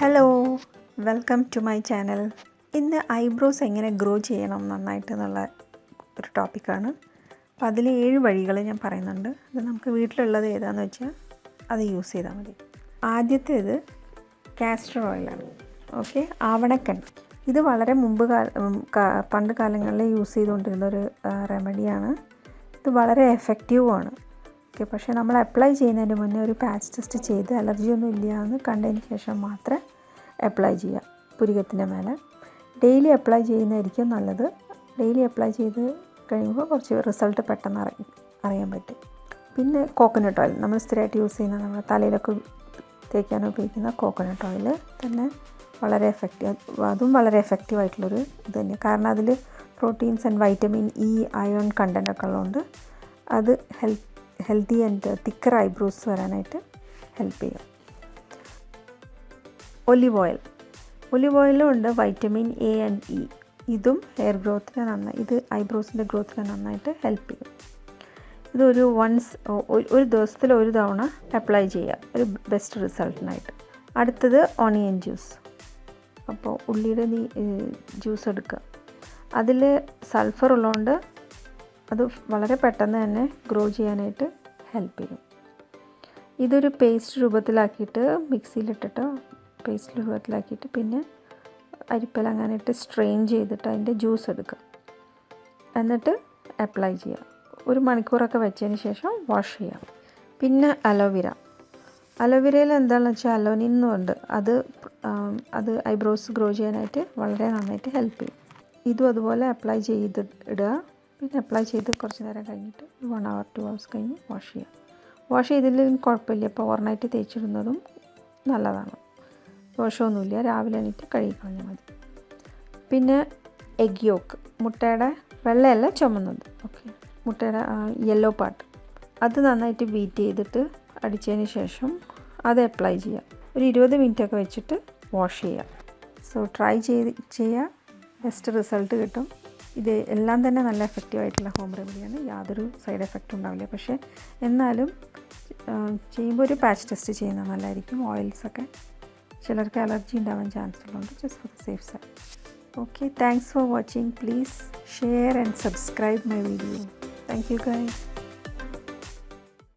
Hello welcome to my channel ഇന്ന് eyebrows എങ്ങനെ grow ചെയ്യണം നന്നായിട്ട് എന്നുള്ള ഒരു ടോപ്പിക്കാണ് അപ്പോൾ അതിൽ ഏഴ് വഴികൾ ഞാൻ പറയുന്നുണ്ട്. അത് നമുക്ക് വീട്ടിലുള്ളത് ഏതാണെന്ന് വെച്ചാൽ അത് യൂസ് ചെയ്താൽ മതി. ആദ്യത്തേത് കാസ്റ്റർ ഓയിലാണ് ഓക്കെ ആവണക്കെണ്ണ ഇത് വളരെ മുമ്പ് പണ്ട് കാലങ്ങളിൽ യൂസ് ചെയ്തുകൊണ്ടിരുന്ന ഒരു റെമഡിയാണ് ഇത് വളരെ എഫക്റ്റീവുമാണ് ഓക്കെ പക്ഷേ നമ്മൾ അപ്ലൈ ചെയ്യുന്നതിന് മുന്നേ ഒരു പാച്ച് ടെസ്റ്റ് ചെയ്ത് അലർജിയൊന്നും ഇല്ല എന്ന് കണ്ടതിന് ശേഷം മാത്രമേ അപ്ലൈ ചെയ്യുക പുരികത്തിന്റെ മേലെ. ഡെയിലി അപ്ലൈ ചെയ്യുന്നതായിരിക്കും നല്ലത്. ഡെയിലി അപ്ലൈ ചെയ്ത് കഴിയുമ്പോൾ കുറച്ച് റിസൾട്ട് പെട്ടെന്ന് അറിയാം അറിയാൻ പറ്റും. പിന്നെ കോക്കനട്ട് ഓയിൽ നമ്മൾ സ്ഥിരമായിട്ട് യൂസ് ചെയ്യുന്ന നമ്മുടെ തലയിലൊക്കെ തേക്കാൻ ഉപയോഗിക്കുന്ന കോക്കനട്ട് ഓയിൽ തന്നെ വളരെ എഫക്റ്റീവ് അതും വളരെ എഫക്റ്റീവ് ആയിട്ടുള്ളൊരു ഇത് തന്നെയാണ് കാരണം അതിൽ proteins and vitamin E iron content ഒക്കെ ഉള്ളതുകൊണ്ട് അത് health healthy and thicker eyebrows വരാനായിട്ട് ഹെൽപ്പ് ചെയ്യും. Olive oil. ഒലിവ് ഓയിലും ഉണ്ട് വൈറ്റമിൻ എ ആൻഡ് ഇ. ഇതും ഹെയർ ഗ്രോത്തിന് നന്നായി ഇത് ഐബ്രോസിന്റെ ഗ്രോത്തിന് നന്നായിട്ട് ഹെൽപ്പ് ചെയ്യും. ഇതൊരു വൺസ് ഒരു ദിവസത്തിൽ ഒരു തവണ അപ്ലൈ ചെയ്യുക ഒരു ബെസ്റ്റ് റിസൾട്ടിനായിട്ട് അടുത്തത് ഓണിയൻ ജ്യൂസ് അപ്പോൾ ഉള്ളിയുടെ നീ ജ്യൂസ് എടുക്കുക. അതിൽ സൾഫർ ഉള്ളതുകൊണ്ട് അത് വളരെ പെട്ടെന്ന് തന്നെ ഗ്രോ ചെയ്യാനായിട്ട് ഹെൽപ്പ് ചെയ്യും. ഇതൊരു പേസ്റ്റ് രൂപത്തിലാക്കിയിട്ട് മിക്സിയിലിട്ടിട്ട് പേസ്റ്റ് രൂപത്തിലാക്കിയിട്ട് പിന്നെ അരിപ്പല അങ്ങനെ ഇട്ട് സ്ട്രെയിൻ ചെയ്തിട്ട് അതിന്റെ ജ്യൂസ് എടുക്കുക. എന്നിട്ട് അപ്ലൈ ചെയ്യുക. ഒരു മണിക്കൂറൊക്കെ വെച്ചതിന് ശേഷം വാഷ് ചെയ്യാം പിന്നെ അലോവിര. അലോവിരയിൽ എന്താണെന്ന് വെച്ചാൽ അലോനിൻ എന്നുണ്ട് അത് അത് ഐബ്രോസ് ഗ്രോ ചെയ്യാനായിട്ട് വളരെ നന്നായിട്ട് ഹെൽപ്പ് ചെയ്യും. ഇതും അതുപോലെ അപ്ലൈ ചെയ്ത് ഇടുക. പിന്നെ അപ്ലൈ ചെയ്ത് കുറച്ച് നേരം കഴിഞ്ഞിട്ട് വൺ അവർ ടു അവേഴ്സ് കഴിഞ്ഞ് വാഷ് ചെയ്യുക. വാഷ് ചെയ്തില്ലെങ്കിൽ കുഴപ്പമില്ല. ഇപ്പോൾ ഓവർനൈറ്റ് തേച്ചിടുന്നതും നല്ലതാണ്. ദോഷമൊന്നുമില്ല. രാവിലെ എണീറ്റ് കഴുകി കളഞ്ഞാൽ മതി. പിന്നെ എഗ് യോക്ക് മുട്ടയുടെ വെള്ളയല്ല ചുമന്നത്. ഓക്കെ മുട്ടയുടെ യെല്ലോ പാർട്ട് അത് നന്നായിട്ട് ബീറ്റ് ചെയ്തിട്ട് അടിച്ചതിന് ശേഷം അത് അപ്ലൈ ചെയ്യുക. ഒരു ഇരുപത് മിനിറ്റ് ഒക്കെ വെച്ചിട്ട് വാഷ് ചെയ്യുക. സോ ട്രൈ ചെയ്ത് ചെയ്യുക ബെസ്റ്റ് റിസൾട്ട് കിട്ടും. ഇത് എല്ലാം തന്നെ നല്ല എഫക്റ്റീവ് ആയിട്ടുള്ള ഹോം റെമഡിയാണ് യാതൊരു സൈഡ് എഫക്റ്റും ഉണ്ടാവില്ല. പക്ഷേ എന്നാലും ചെയ്യുമ്പോൾ ഒരു പാച്ച് ടെസ്റ്റ് ചെയ്യുന്നത് നല്ലതായിരിക്കും. ഓയിൽസൊക്കെ ചിലർക്ക് അലർജി ഉണ്ടാവാൻ ചാൻസ് ഉള്ളതുകൊണ്ട് just for the safe side okay thanks for watching please share and subscribe my video thank you guys